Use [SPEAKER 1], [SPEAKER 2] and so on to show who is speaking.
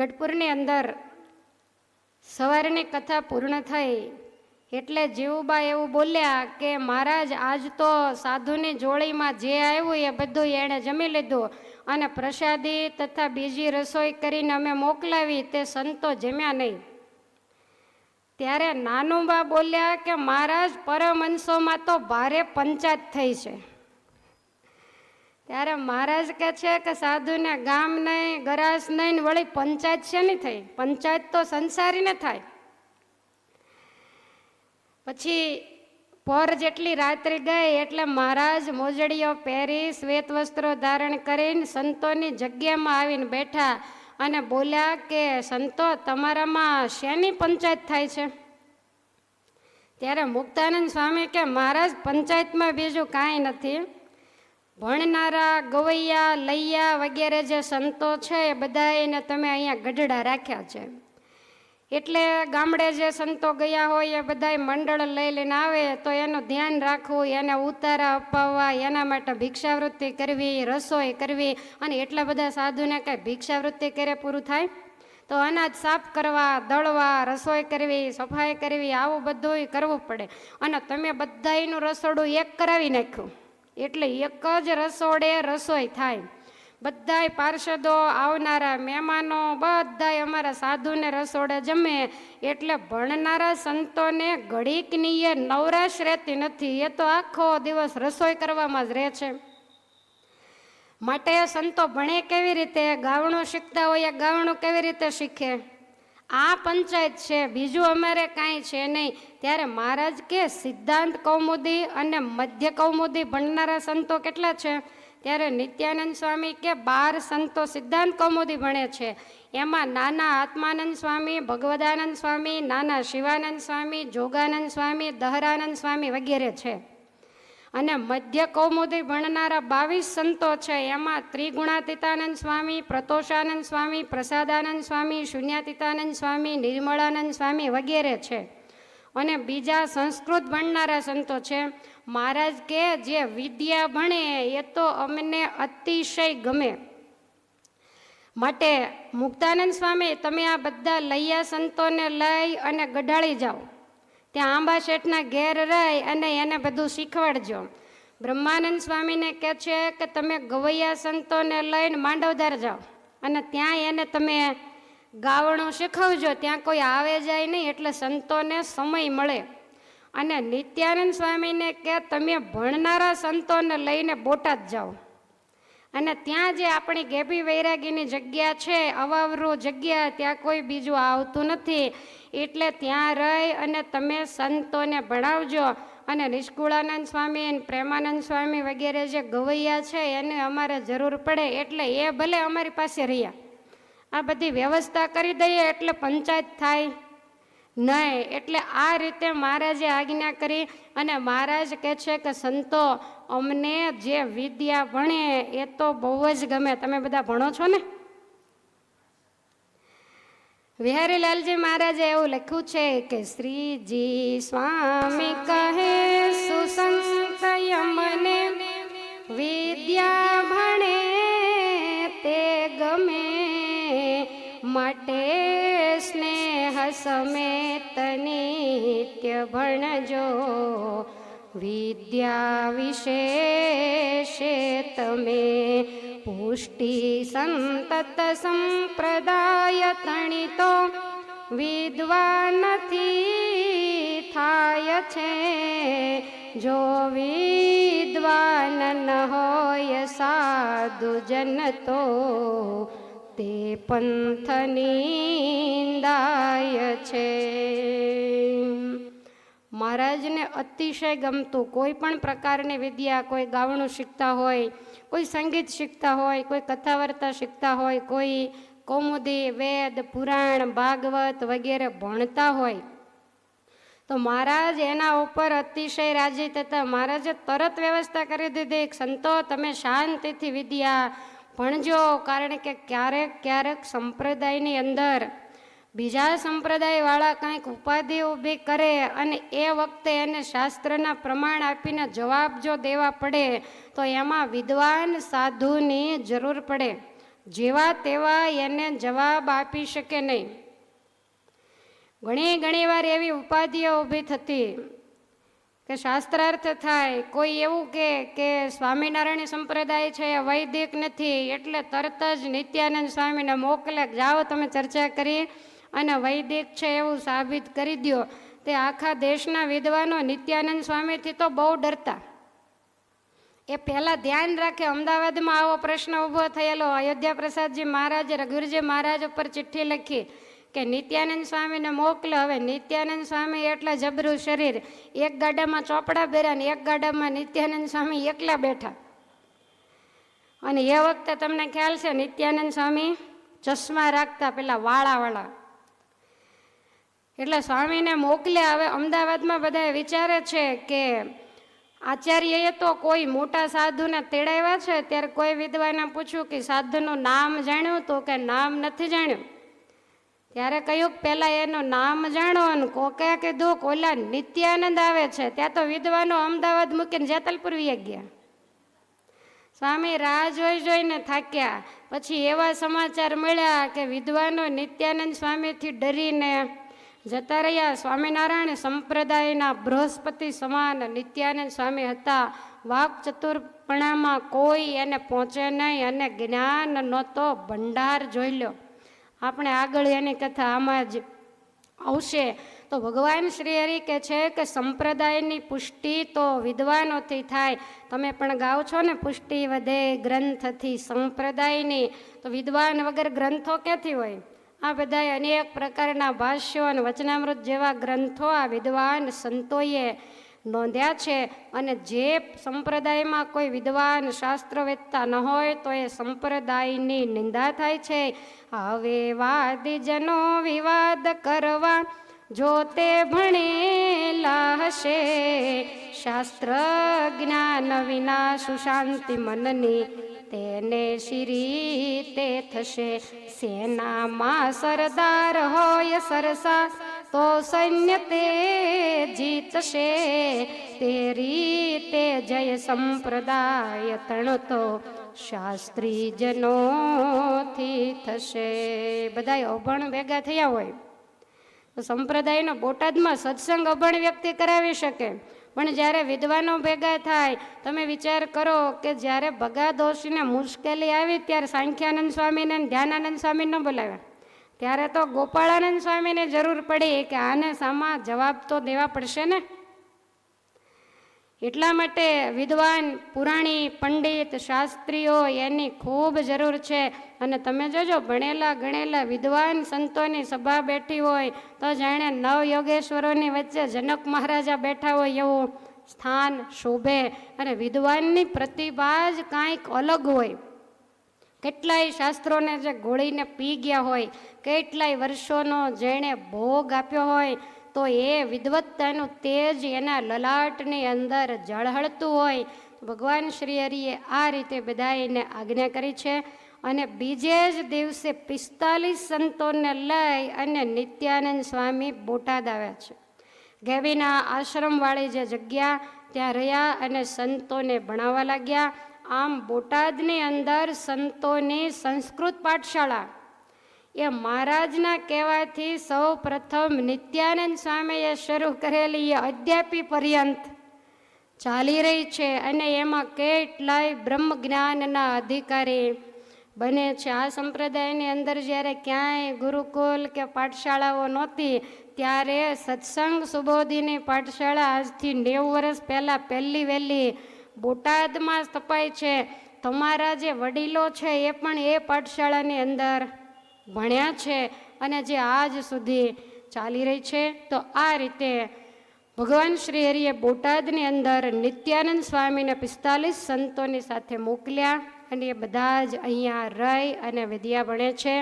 [SPEAKER 1] ગઢપુરની અંદર સવારની કથા પૂર્ણ થઈ એટલે જીવુબા એવું બોલ્યા કે, મહારાજ, આજ તો સાધુની જોડીમાં જે આવ્યું એ બધું એણે જમી લીધું અને પ્રસાદી તથા બીજી રસોઈ કરીને અમે મોકલાવી, તે સંતો જમ્યા નહીં. ત્યારે નાનુબા બોલ્યા કે, મહારાજ, પરમહંસોમાં તો ભારે પંચાયત થઈ છે. ત્યારે મહારાજ કહે છે કે સાધુને ગામ નહીં, ગરાસ નહીં વળી પંચાયત છે નહીં થઈ? પંચાયત તો સંસારીને થાય. પછી પોર જેટલી રાત્રિ ગઈ એટલે મહારાજ મોજડીઓ પહેરી, શ્વેત વસ્ત્રો ધારણ કરીને સંતોની જગ્યામાં આવીને બેઠા અને બોલ્યા કે, સંતો, તમારામાં શેની પંચાયત થાય છે? ત્યારે મુક્તાનંદ સ્વામી કે, મહારાજ, પંચાયતમાં બીજું કાંઈ નથી. ભણનારા, ગવૈયા, લૈયા વગેરે જે સંતો છે, એ બધાને તમે અહીંયા ગઢડા રાખ્યા છે. એટલે ગામડે જે સંતો ગયા હોય, એ બધા મંડળ લઈ લઈને આવે, તો એનું ધ્યાન રાખવું, એને ઉતારા અપાવવા, એના માટે ભિક્ષાવૃત્તિ કરવી, રસોઈ કરવી, અને એટલા બધા સાધુને કાંઈ ભિક્ષાવૃત્તિ કરે પૂરું થાય? તો અનાજ સાફ કરવા, દળવા, રસોઈ કરવી, સફાઈ કરવી, આવું બધું કરવું પડે. અને તમે બધાયનું રસોડું એક કરાવી નાખ્યું. એટલે એક જ રસોડે રસોઈ થાય. બધાય પાર્ષદો, આવનારા મહેમાનો, બધાય અમારા સાધુને રસોડે જમે. એટલે ભણનારા સંતોને ઘડીકની એ નવરાશ રહેતી નથી. એ તો આખો દિવસ રસોઈ કરવામાં જ રહે છે. માટે સંતો ભણે કેવી રીતે? ગાવણું શીખતા હોય ગાવણું કેવી રીતે શીખે? આ પંચાયત છે, બીજું અમારે કાંઈ છે નહીં. ત્યારે મહારાજ કે સિદ્ધાંત કૌમુદી અને મધ્ય કૌમુદી ભણનારા સંતો કેટલા છે? ત્યારે નિત્યાનંદ સ્વામી કે બાર સંતો સિદ્ધાંત કૌમુદી ભણે છે. એમાં નાના આત્માનંદ સ્વામી, ભગવદાનંદ સ્વામી, નાના શિવાનંદ સ્વામી, જોગાનંદ સ્વામી, દહરાનંદ સ્વામી વગેરે છે. અને મધ્ય કૌમુદી ભણનારા બાવીસ સંતો છે. એમાં ત્રિગુણાતીતાનંદ સ્વામી, પ્રતોષાનંદ સ્વામી, પ્રસાદાનંદ સ્વામી, શૂન્યાતીતાનંદ સ્વામી, નિર્મળાનંદ સ્વામી વગેરે છે. અને બીજા સંસ્કૃત ભણનારા સંતો છે. મહારાજ કે જે વિદ્યા ભણે એ તો અમને અતિશય ગમે. માટે મુક્તાનંદ સ્વામી, તમે આ બધા લૈયા સંતોને લઈ અને ગઢાળી જાઓ. ત્યાં આંબા શેઠના ઘેર રહી અને એને બધું શીખવાડજો. બ્રહ્માનંદ સ્વામીને કહે છે કે તમે ગવૈયા સંતોને લઈને માંડવદાર જાઓ અને ત્યાં એને તમે ગાવણું શીખવજો. ત્યાં કોઈ આવે જાય નહીં એટલે સંતોને સમય મળે. અને નિત્યાનંદ સ્વામીને કે તમે ભણનારા સંતોને લઈને બોટાદ જાઓ. અને ત્યાં જે આપણી ગેભી વૈરાગીની જગ્યા છે, અવાવરું જગ્યા, ત્યાં કોઈ બીજું આવતું નથી. એટલે ત્યાં રહી અને તમે સંતોને ભણાવજો. અને નિષ્કુળાનંદ સ્વામી પ્રેમાનંદ સ્વામી વગેરે જે ગવૈયા છે, એને અમારે જરૂર પડે. એટલે એ ભલે અમારી પાસે રહ્યા. આ બધી વ્યવસ્થા કરી દઈએ એટલે પંચાયત થાય. નહીં, એટલે આ રીતે મહારાજે આજ્ઞા કરી અને મહારાજ કહે છે કે સંતો અમને જે વિદ્યા ભણે એ તો બહુ જ ગમે. તમે બધા ભણો છો ને? વિહારીલાલજી મહારાજે એવું લખ્યું છે કે, શ્રીજી સ્વામી કહે, સુસંત યમને વિદ્યા ભણે તે ગમે. માટે સ્નેહ સમેત નિત્ય ભણજો. વિદ્યા વિશેષે તમે પુષ્ટિ સંતત સંપ્રદાય તણિતો વિદ્વાનથી થાય છે જો વિદ્વાન ન હોય સાધુ જન તો તે પંથ નિંદાય છે મહારાજને અતિશય ગમતું. કોઈ પણ પ્રકારની વિદ્યા, કોઈ ગાવણું શીખતા હોય, કોઈ સંગીત શીખતા હોય, કોઈ કથા વાર્તા શીખતા હોય, કોઈ કૌમુદી, વેદ, પુરાણ, ભાગવત વગેરે ભણતા હોય, તો મહારાજ એના ઉપર અતિશય રાજી થતા. મહારાજે તરત વ્યવસ્થા કરી દીધી સંતો, તમે શાંતિથી વિદ્યા ભણજો, કારણ કે ક્યારેક ક્યારેક સંપ્રદાયની અંદર બીજા સંપ્રદાયવાળા કંઈક ઉપાધિ ઊભી કરે અને એ વખતે એને શાસ્ત્રના પ્રમાણ આપીને જવાબ જો દેવા પડે, તો એમાં વિદ્વાન સાધુની જરૂર પડે. જેવા તેવા એને જવાબ આપી શકે નહીં. ઘણી ઘણી વાર એવી ઉપાધિઓ ઊભી થતી કે શાસ્ત્રાર્થ થાય, કોઈ એવું કે કે સ્વામિનારાયણ સંપ્રદાય છે એ વૈદિક નથી, એટલે તરત જ નિત્યાનંદ સ્વામીને મોકલે જાઓ તમે ચર્ચા કરી અને વૈદિક છે એવું સાબિત કરી દો તે આખા દેશના વિદ્વાનો નિત્યાનંદ સ્વામીથી તો બહુ ડરતા. એ પહેલાં ધ્યાન રાખે અમદાવાદમાં આવો પ્રશ્ન ઊભો થયેલો. અયોધ્યા પ્રસાદજી મહારાજે, રઘુરજી મહારાજ ઉપર ચિઠ્ઠી લખી કે, નિત્યાનંદ સ્વામીને મોકલો. હવે નિત્યાનંદ સ્વામી એટલા જબરું શરીર. એક ગાડામાં ચોપડા બેર્યા ને એક ગાડામાં નિત્યાનંદ સ્વામી એકલા બેઠા. અને એ વખતે તમને ખ્યાલ છે, નિત્યાનંદ સ્વામી ચશ્મા રાખતા પેલા વાળાવાળા એટલે સ્વામીને મોકલ્યા હવે અમદાવાદમાં બધા વિચારે છે કે આચાર્યએ તો કોઈ મોટા સાધુને તેડાવ્યા છે, ત્યારે કોઈ વિદ્વાને પૂછ્યું કે સાધુનું નામ જાણ્યું તો કે નામ નથી જાણ્યું? ત્યારે કહ્યું, પહેલાં એનું નામ જાણો અને કોકે કીધું કોલા નિત્યાનંદ આવે છે, ત્યાં તો વિદ્વાનો અમદાવાદ મૂકીને જેતલપુર વી ગયા. સ્વામી રાહ જોઈ જોઈને થાક્યા. પછી એવા સમાચાર મળ્યા કે વિદ્વાનો નિત્યાનંદ સ્વામીથી ડરીને જતા રહ્યા સ્વામિનારાયણ સંપ્રદાયના બૃહસ્પતિ સમાન નિત્યાનંદ સ્વામી હતા. વાક ચતુર્પણામાં કોઈ એને પહોંચે નહીં અને જ્ઞાન નહોતો ભંડાર જોઈ લો આપણે આગળ એની કથા આમાં જ આવશે. તો ભગવાન શ્રી હરિ કે છે કે સંપ્રદાયની પુષ્ટિ તો વિદ્વાનોથી થાય. તમે પણ ગાઓ છો ને, પુષ્ટિ વધે ગ્રંથથી સંપ્રદાયની. તો વિદ્વાન વગર ગ્રંથો ક્યાંથી હોય? આ બધા અનેક પ્રકારના ભાષ્યો અને વચનામૃત જેવા ગ્રંથો આ વિદ્વાન સંતોએ નોંધ્યા છે અને જે સંપ્રદાયમાં કોઈ વિદ્વાન શાસ્ત્રવેત્તા ન હોય તો એ સંપ્રદાયની નિંદા થાય છે. હવે વાદીજનો વિવાદ કરવા જો તે ભણેલા હશે. શાસ્ત્ર જ્ઞાન વિના સુશાંતિ મનની તેને શિરી તે થશે. સેનામાં સરદાર હોય સરસા, તો સૈન્ય તે જીતશે. તે રીતે જય સંપ્રદાય તણતો શાસ્ત્રી જનોથી થશે. બધા અભણ ભેગા થયા હોય. તો સંપ્રદાયનો બોટાદમાં સત્સંગ અભણ વ્યક્તિ કરાવી શકે. પણ જ્યારે વિદ્વાનો ભેગા થાય, તમે વિચાર કરો કે જ્યારે ભગા દોષીને મુશ્કેલી આવી ત્યારે સાંખ્યાનંદ સ્વામીને ધ્યાનાનંદ સ્વામીને બોલાવ્યા. ત્યારે તો ગોપાળાનંદ સ્વામીને જરૂર પડી કે આને સામા જવાબ તો દેવા પડશે ને? એટલા માટે વિદ્વાન, પુરાણી, પંડિત, શાસ્ત્રીઓ એની ખૂબ જરૂર છે. અને તમે જોજો, ભણેલા ગણેલા વિદ્વાન સંતોની સભા બેઠી હોય, તો જાણે નવ યોગેશ્વરોની વચ્ચે જનક મહારાજા બેઠા હોય એવું સ્થાન શોભે. અને વિદ્વાનની પ્રતિભા જ કાંઈક અલગ હોય. કેટલાય શાસ્ત્રોને જે ગોળીને પી ગયા હોય, કેટલાય વર્ષોનો જેણે ભોગ આપ્યો હોય તો એ વિદવત્તાનું તેજ એના લલાટની અંદર ઝળહળતું હોય. ભગવાન શ્રી હરિએ આ રીતે બધાને આજ્ઞા કરી છે અને બીજે જ દિવસે પિસ્તાલીસ સંતોને લઈ અને નિત્યાનંદ સ્વામી બોટાદ આવ્યા છે. ગેવીના આશ્રમવાળી જે જગ્યા, ત્યાં રહ્યા અને સંતોને ભણાવવા લાગ્યા. આમ બોટાદની અંદર સંતોની સંસ્કૃત પાઠશાળા એ મહારાજના કહેવાથી સૌ પ્રથમ નિત્યાનંદ સ્વામીએ શરૂ કરેલી એ અદ્યાપી પર્યંત ચાલી રહી છે અને એમાં કેટલાય બ્રહ્મ જ્ઞાનના અધિકારી બને છે. આ સંપ્રદાયની અંદર જ્યારે ક્યાંય ગુરુકુલ કે પાઠશાળાઓ નહોતી, ત્યારે સત્સંગ સુબોધીની પાઠશાળા આજથી નેવું વર્ષ પહેલાં પહેલી વહેલી બોટાદમાં સ્થપાય છે. તમારા જે વડીલો છે એ પણ એ પાઠશાળાની અંદર ભણ્યા છે અને જે આજ સુધી ચાલી રહી છે, તો આ રીતે ભગવાન શ્રી હરિએ બોટાદની અંદર નિત્યાનંદ સ્વામીને પિસ્તાલીસ સંતોની સાથે મોકલ્યા અને એ બધા જ અહીંયા રહી અને વિદ્યા ભણે છે.